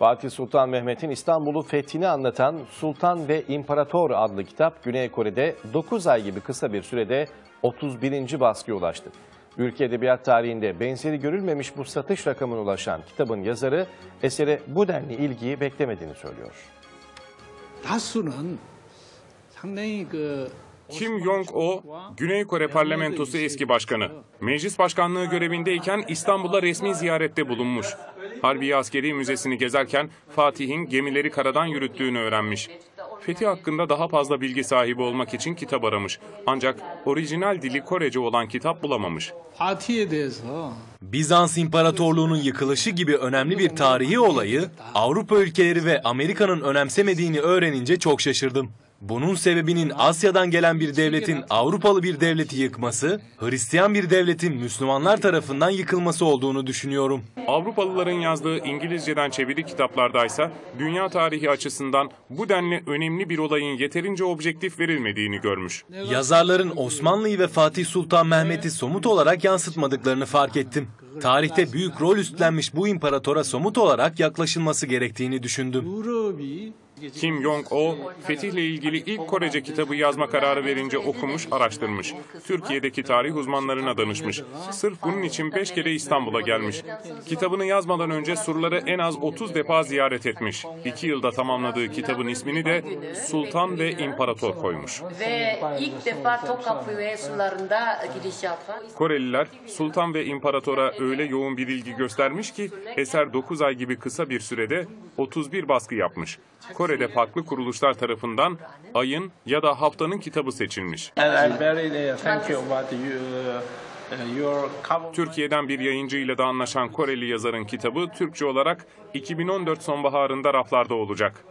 Fatih Sultan Mehmet'in İstanbul'u fethini anlatan Sultan ve İmparator adlı kitap Güney Kore'de 9 ay gibi kısa bir sürede 31. baskıya ulaştı. Ülke edebiyat tarihinde benzeri görülmemiş bu satış rakamına ulaşan kitabın yazarı esere bu denli ilgiyi beklemediğini söylüyor. 다수는 상당히 그 Kim Jong-o, Güney Kore Parlamentosu eski başkanı. Meclis başkanlığı görevindeyken İstanbul'a resmi ziyarette bulunmuş. Harbiye Askeri Müzesi'ni gezerken Fatih'in gemileri karadan yürüttüğünü öğrenmiş. Fethi hakkında daha fazla bilgi sahibi olmak için kitap aramış. Ancak orijinal dili Korece olan kitap bulamamış. Bizans İmparatorluğu'nun yıkılışı gibi önemli bir tarihi olayı Avrupa ülkeleri ve Amerika'nın önemsemediğini öğrenince çok şaşırdım. Bunun sebebinin Asya'dan gelen bir devletin Avrupalı bir devleti yıkması, Hristiyan bir devletin Müslümanlar tarafından yıkılması olduğunu düşünüyorum. Avrupalıların yazdığı İngilizceden çeviri kitaplardaysa dünya tarihi açısından bu denli önemli bir olayın yeterince objektif verilmediğini görmüş. Yazarların Osmanlı'yı ve Fatih Sultan Mehmet'i somut olarak yansıtmadıklarını fark ettim. Tarihte büyük rol üstlenmiş bu imparatora somut olarak yaklaşılması gerektiğini düşündüm. Kim Jong-o, fetihle ilgili ilk Korece kitabı yazma kararı verince okumuş, araştırmış. Türkiye'deki tarih uzmanlarına danışmış. Sırf bunun için beş kere İstanbul'a gelmiş. Kitabını yazmadan önce surları en az 30 defa ziyaret etmiş. İki yılda tamamladığı kitabın ismini de Sultan ve İmparator koymuş. Ve ilk defa Tokapı ve sularında giriş yapan... Koreliler Sultan ve İmparator'a öyle yoğun bir ilgi göstermiş ki eser 9 ay gibi kısa bir sürede 31 baskı yapmış. Kore Kore'de farklı kuruluşlar tarafından ayın ya da haftanın kitabı seçilmiş. Uh. Türkiye'den bir yayıncıyla da anlaşan Koreli yazarın kitabı Türkçe olarak 2014 sonbaharında raflarda olacak.